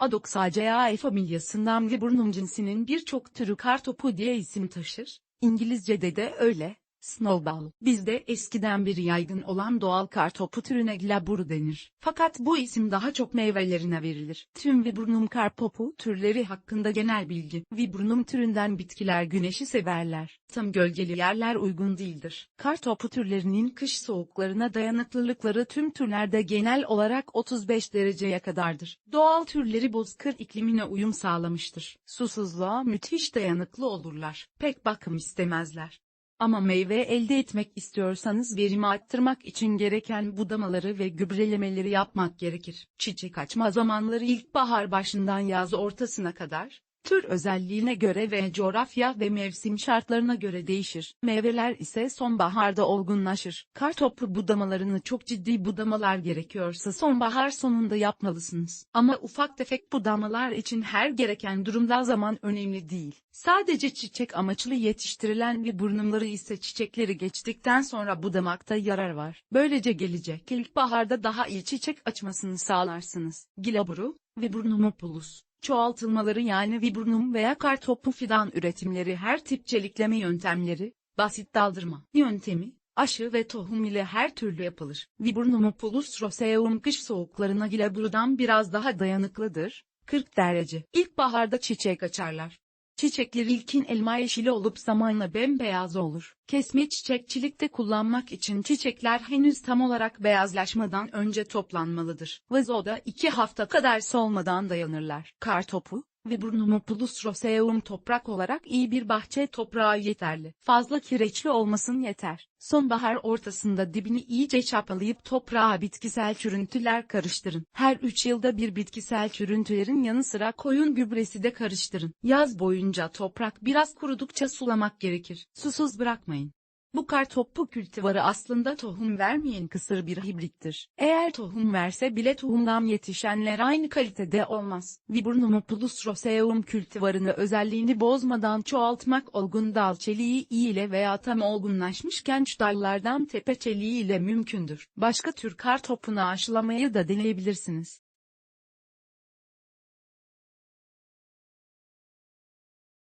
Adoxaceae familyasından Viburnum cinsinin birçok türü kartopu diye isim taşır. İngilizce'de de öyle. Snowball. Bizde eskiden beri yaygın olan doğal kartopu türüne glabur denir. Fakat bu isim daha çok meyvelerine verilir. Tüm Viburnum kartopu türleri hakkında genel bilgi. Viburnum türünden bitkiler güneşi severler. Tam gölgeli yerler uygun değildir. Kartopu türlerinin kış soğuklarına dayanıklılıkları tüm türlerde genel olarak 35 dereceye kadardır. Doğal türleri bozkır iklimine uyum sağlamıştır. Susuzluğa müthiş dayanıklı olurlar. Pek bakım istemezler. Ama meyve elde etmek istiyorsanız verimi arttırmak için gereken budamaları ve gübrelemeleri yapmak gerekir. Çiçek açma zamanları ilkbahar başından yaz ortasına kadar, tür özelliğine göre ve coğrafya ve mevsim şartlarına göre değişir. Meyveler ise sonbaharda olgunlaşır. Kartoplu budamalarını çok ciddi budamalar gerekiyorsa sonbahar sonunda yapmalısınız. Ama ufak tefek budamalar için her gereken durumda zaman önemli değil. Sadece çiçek amaçlı yetiştirilen ve burnumları ise çiçekleri geçtikten sonra budamakta yarar var. Böylece gelecek ilkbaharda daha iyi çiçek açmasını sağlarsınız. Gilaburu ve burnumopulus çoğaltılmaları yani viburnum veya kartopu fidan üretimleri her tip çelikleme yöntemleri, basit daldırma yöntemi, aşı ve tohum ile her türlü yapılır. Viburnumopulus roseum kış soğuklarına gilaburudan biraz daha dayanıklıdır, 40 derece. İlkbaharda çiçek açarlar. Çiçekler ilkin elma yeşili olup zamanla bembeyaz olur. Kesme çiçekçilikte kullanmak için çiçekler henüz tam olarak beyazlaşmadan önce toplanmalıdır. Vazoda iki hafta kadar solmadan dayanırlar. Kartopu ve Burnumopulus roseum toprak olarak iyi bir bahçe toprağı yeterli. Fazla kireçli olmasın yeter. Sonbahar ortasında dibini iyice çapalayıp toprağa bitkisel çürüntüler karıştırın. Her 3 yılda bir bitkisel çürüntülerin yanı sıra koyun gübresi de karıştırın. Yaz boyunca toprak biraz kurudukça sulamak gerekir. Susuz bırakmayın. Bu kartopu kültivarı aslında tohum vermeyen kısır bir hibrittir. Eğer tohum verse bile tohumdan yetişenler aynı kalitede olmaz. Viburnumopulus roseum kültivarını özelliğini bozmadan çoğaltmak olgun dal çeliği ile veya tam olgunlaşmış genç dallardan tepe çeliği ile mümkündür. Başka tür kartopunu aşılamayı da deneyebilirsiniz.